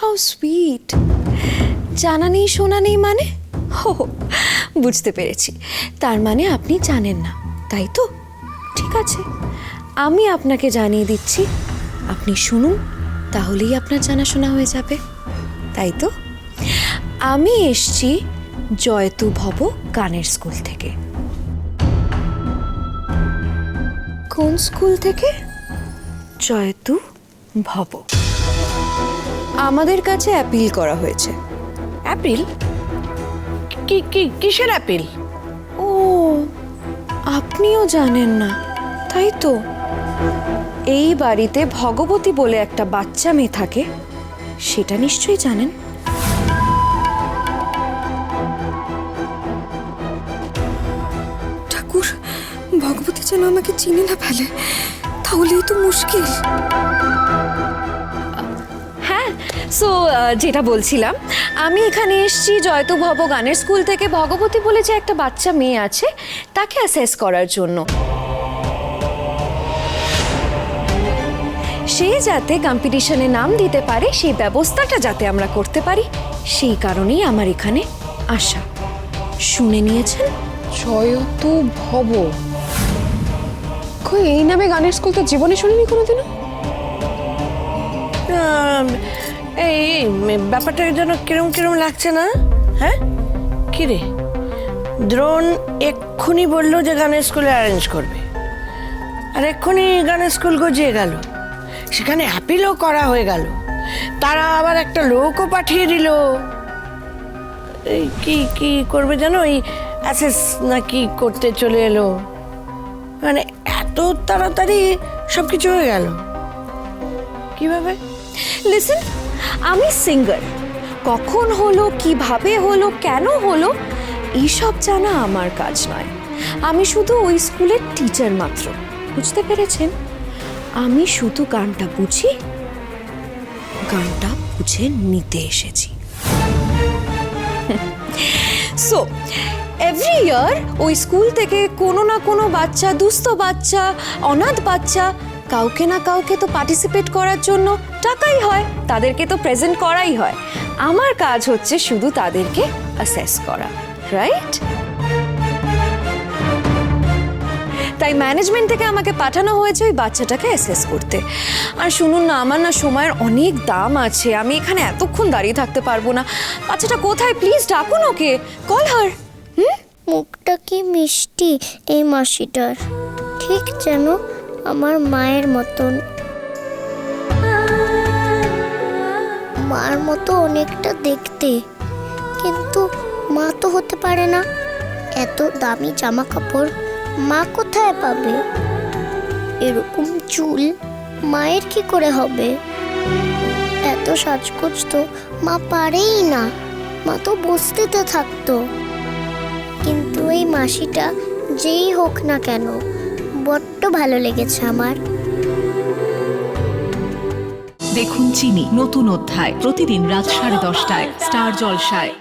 How sweet জানা নেই, শোনা নেই মানে? হো, বুঝতে পেরেছি। তার মানে আপনি জানেন না, তাই তো? ঠিক আছে, আমি আপনাকে জানিয়ে দিচ্ছি। আপনি শুনুন, তাহলেই আপনার জানাশোনা হয়ে যাবে। তাই তো? আমি এসছি জয়তু ভব গানের স্কুল থেকে। কোন স্কুল থেকে? জয়তু ভব। আমাদের কাছে অ্যাপিল করা হয়েছে। অ্যাপিল কি কি কিসের অ্যাপিল ও আপনিও জানেন না তাই তো। এই বাড়িতে ভগবতী বলে একটা বাচ্চা মেয়ে থাকে সেটা নিশ্চয়ই জানেন? ঠাকুর ভগবতী যেন আমাকে চিনে না ফেলে তাহলেই তো মুশকিল। সো যেটা বলছিলাম আমি এখানে এসেছি জয়তু ভব গানের স্কুল থেকে। ভগবতী বলে যে একটা বাচ্চা মেয়ে আছে তাকে অ্যাসেস করার জন্য। সে যাতে কম্পিটিশনে নাম দিতে পারে সেই ব্যবস্থাটা যাতে আমরা করতে পারি সেই কারণেই আমার এখানে আসা শুনে নিয়েছেন? জয়ত ভব। কই এই নামে গানের স্কুল তো জীবনে শুনিনি কোনোদিনও? এই ব্যাপারটা যেন কিরম কিরম লাগছে না? হ্যাঁ? কি রে? দ্রোণ এক্ষুনি বলল যে গানের স্কুলে অ্যারেঞ্জ করবে। আর এক্ষুনি গানের স্কুল গজিয়ে গেল। সেখানে অ্যাপিলও করা হয়ে গেল। তারা আবার একটা লোকও পাঠিয়ে দিল। এই, কি কি করবে জানো? এই অ্যাসেস নাকি করতে চলে এলো। মানে এত তাড়াতাড়ি সব কিছু হয়ে গেল। কীভাবে? লিসেন আমি সিঙ্গার কখন হলো, কীভাবে হলো, কেন হলো এইসব জানা আমার কাজ নয়। আমি শুধু ওই স্কুলের টিচার মাত্র। বুঝতে পেরেছেন? আমি শুধু গানটা বুঝি, গানটা বুঝে নিতে এসেছি। সো এভরি ইয়ার ওই স্কুল থেকে কোনো না কোনো বাচ্চা, দুস্থ বাচ্চা, অনাথ বাচ্চা কাউকে না কাউকে তো পার্টিসিপেট করার জন্য টাকাই হয়, তাদেরকে তো প্রেজেন্ট করাই হয়। আমার কাজ হচ্ছে শুধু তাদেরকে অ্যাসেস করা রাইট তাই ম্যানেজমেন্ট থেকে আমাকে পাঠানো হয়েছে ওই বাচ্চাটাকে অ্যাসেস করতে। আর শুনুন না, আমার না সময়ের অনেক দাম আছে, আমি এখানে এতক্ষণ দাঁড়িয়ে থাকতে পারব না। বাচ্চাটা কোথায়? প্লিজ ডাকুন ওকে। কল হার হুম? মুখটা কি মিষ্টি এই মাসিটার? ঠিক যেন আমার মায়ের মতন। মার মতো অনেকটা দেখতে। কিন্তু মা তো হতে পারে না। এত দামি জামা কাপড় মা কোথায় পাবে? এরকম চুল মায়ের কি করে হবে? এত সাজগোজ তো মা পারেই না। মা তো বস্তিতে থাকতো। কিন্তু এই মাসিটা যেই হোক না কেন বড্ড ভালো লেগেছে আমার। দেখুন চিনি নতুন অধ্যায় প্রতিদিন রাত সাড়ে দশটায় স্টার জলসায়।